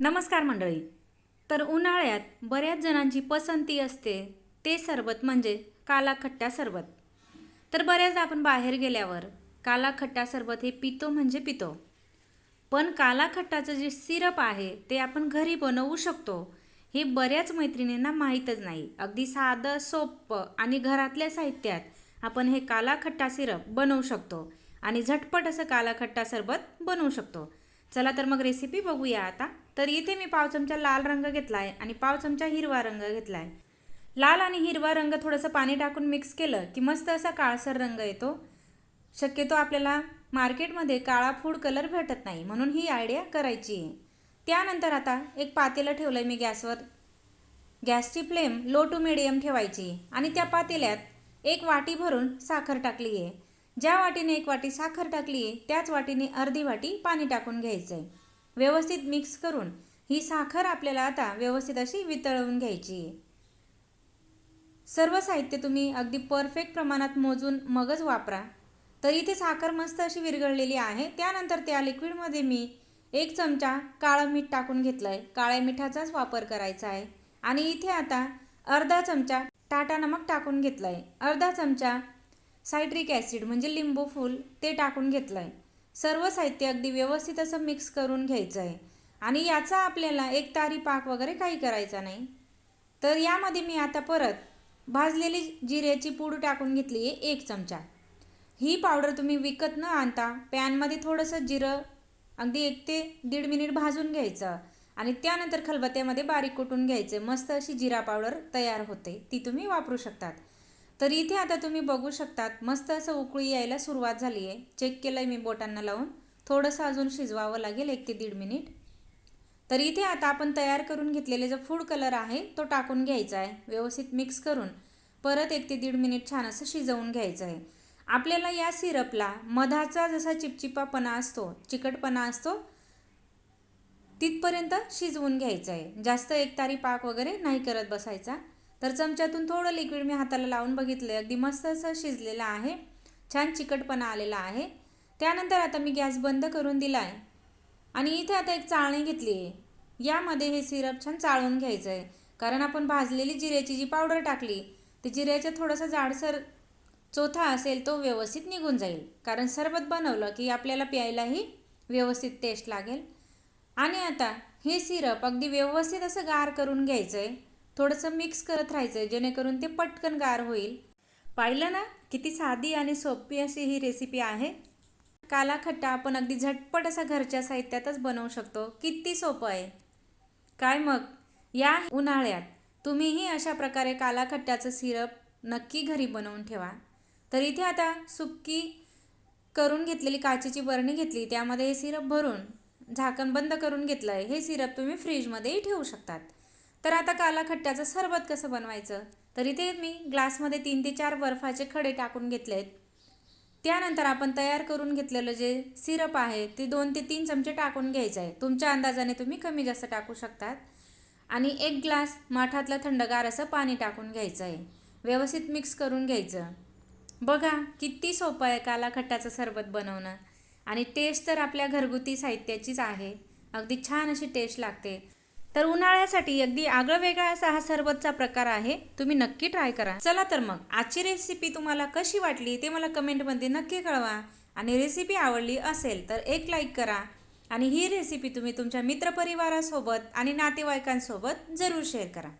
नमस्कार मंडळी. तर उन्हाळ्यात बऱ्याच जणांची पसंती असते ते सरबत म्हणजे कालाखट्टा सरबत. तर बऱ्याचदा आपण बाहेर गेल्यावर कालाखट्टा सरबत हे पितो म्हणजे पितो. पण कालाखट्टाचं जे सिरप आहे ते आपण घरी बनवू शकतो हे बऱ्याच मैत्रिणींना माहीतच नाही. अगदी साधं सोपं आणि घरातल्या साहित्यात आपण हे कालाखट्टा सिरप बनवू शकतो आणि झटपट असं कालाखट्टा सरबत बनवू शकतो. चला तर मग रेसिपी बघूया आता. तर इथे मी पाव चमचा लाल रंग घेतला आहे आणि पाव चमचा हिरवा रंग घेतला आहे लाल आणि हिरवा रंग थोडंसं पाणी टाकून मिक्स केलं की मस्त असा काळसर रंग येतो. शक्यतो आपल्याला मार्केटमध्ये काळा फूड कलर भेटत नाही म्हणून ही आयडिया करायची आहे. त्यानंतर आता एक पातेलं ठेवलं आहे मी गॅसवर. गॅसची फ्लेम लो टू मिडियम ठेवायची आणि त्या पातेल्यात एक वाटी भरून साखर टाकली आहे. ज्या वाटीने एक वाटी साखर टाकली आहे त्याच वाटीने अर्धी वाटी पाणी टाकून घ्यायचं आहे व्यवस्थित मिक्स करून ही साखर आपल्याला आता व्यवस्थित अशी वितळवून घ्यायची. आहे सर्व साहित्य तुम्ही अगदी परफेक्ट प्रमाणात मोजून मगच वापरा. तर इथे साखर मस्त अशी विरघळलेली आहे. त्यानंतर त्या लिक्विडमध्ये मी एक चमचा काळं मीठ टाकून घेतलं आहे काळ्या मिठाचाच वापर करायचा आहे. आणि इथे आता अर्धा चमचा टाटा नमक टाकून घेतलं आहे अर्धा चमचा सायट्रिक ॲसिड म्हणजे लिंबू फूल ते टाकून घेतलं आहे सर्व साहित्य अगदी व्यवस्थित असं मिक्स करून घ्यायचं आहे. आणि याचा आपल्याला एक तारी पाक वगैरे काही करायचा नाही. तर यामध्ये मी आता परत भाजलेली जिऱ्याची पूड टाकून घेतली आहे एक चमचा. ही पावडर तुम्ही विकत न आणता पॅनमध्ये थोडंसं जिरं अगदी एक ते दीड मिनिट भाजून घ्यायचं. आणि त्यानंतर खलबत्त्यामध्ये बारीक कुटून घ्यायचं. मस्त अशी जिरा पावडर तयार होते. ती तुम्ही वापरू शकतात. तर इथे आता तुम्ही बघू शकतात मस्त असं उकळी यायला सुरुवात झाली आहे. चेक केलं आहे मी बोटांना लावून. थोडंसं अजून शिजवावं लागेल एक ते दीड मिनिट तर इथे आता आपण तयार करून घेतलेले जो फूड कलर आहे तो टाकून घ्यायचा आहे. व्यवस्थित मिक्स करून. परत एक ते दीड मिनिट छान असं शिजवून घ्यायचं आहे. आपल्याला या सिरपला मधाचा जसा चिपचिपापणा असतो चिकटपणा असतो तिथपर्यंत शिजवून घ्यायचं आहे. जास्त एक तारी पाक वगैरे नाही करत बसायचा. तर चमच्यातून थोडं लिक्विड मी हाताला लावून बघितलं. अगदी मस्त असं शिजलेलं आहे. छान चिकटपणा आलेला आहे. त्यानंतर आता मी गॅस बंद करून दिला आहे आणि इथे आता एक चाळणी घेतली आहे. यामध्ये हे सिरप छान चाळून घ्यायचं आहे कारण आपण भाजलेली जिऱ्याची जी पावडर टाकली ती जिऱ्याचा थोडासा जाडसर चोथा असेल तो व्यवस्थित निघून जाईल. कारण सरबत बनवलं की आपल्याला प्यायलाही व्यवस्थित टेस्ट लागेल. आणि आता हे सिरप अगदी व्यवस्थित असं गार करून घ्यायचं आहे थोडंसं मिक्स करत राहायचं जेणेकरून ते पटकन गार होईल. पाहिलं ना किती साधी आणि सोपी अशी ही रेसिपी आहे. काला खट्टा आपण अगदी झटपट असा घरच्या साहित्यातच बनवू शकतो. किती सोपं आहे. काय मग? या उन्हाळ्यात तुम्हीही अशा प्रकारे काला खट्ट्याचं सिरप नक्की घरी बनवून ठेवा. तर इथे आता सुक्की करून घेतलेली काचेची बरणी घेतली त्यामध्ये हे सिरप भरून झाकण बंद करून घेतलं आहे हे सिरप तुम्ही फ्रीजमध्येही ठेवू शकतात. तर आता कालाखट्ट्याचं सरबत कसं बनवायचं? तर इथे मी ग्लासमध्ये तीन ते चार बर्फाचे खडे टाकून घेतले आहेत त्यानंतर आपण तयार करून घेतलेलं जे सिरप आहे ते दोन ते तीन चमचे टाकून घ्यायचं आहे. तुमच्या अंदाजाने तुम्ही कमी जास्त टाकू शकतात. आणि एक ग्लास माठातलं थंडगार असं पाणी टाकून घ्यायचं आहे. व्यवस्थित मिक्स करून घ्यायचं. बघा किती सोपं आहे कालाखट्ट्याचं सरबत बनवणं. आणि टेस्ट तर आपल्या घरगुती साहित्याचीच आहे. अगदी छान अशी टेस्ट लागते. तर उन्हाळ्यासाठी अगदी आगळं वेगळा असा हा सरबतचा प्रकार आहे. तुम्ही नक्की ट्राय करा. चला तर मग आजची रेसिपी तुम्हाला कशी वाटली ते मला कमेंटमध्ये नक्की कळवा. आणि रेसिपी आवडली असेल तर एक लाईक करा. आणि ही रेसिपी तुम्ही तुमच्या मित्रपरिवारासोबत आणि नातेवाईकांसोबत जरूर शेअर करा.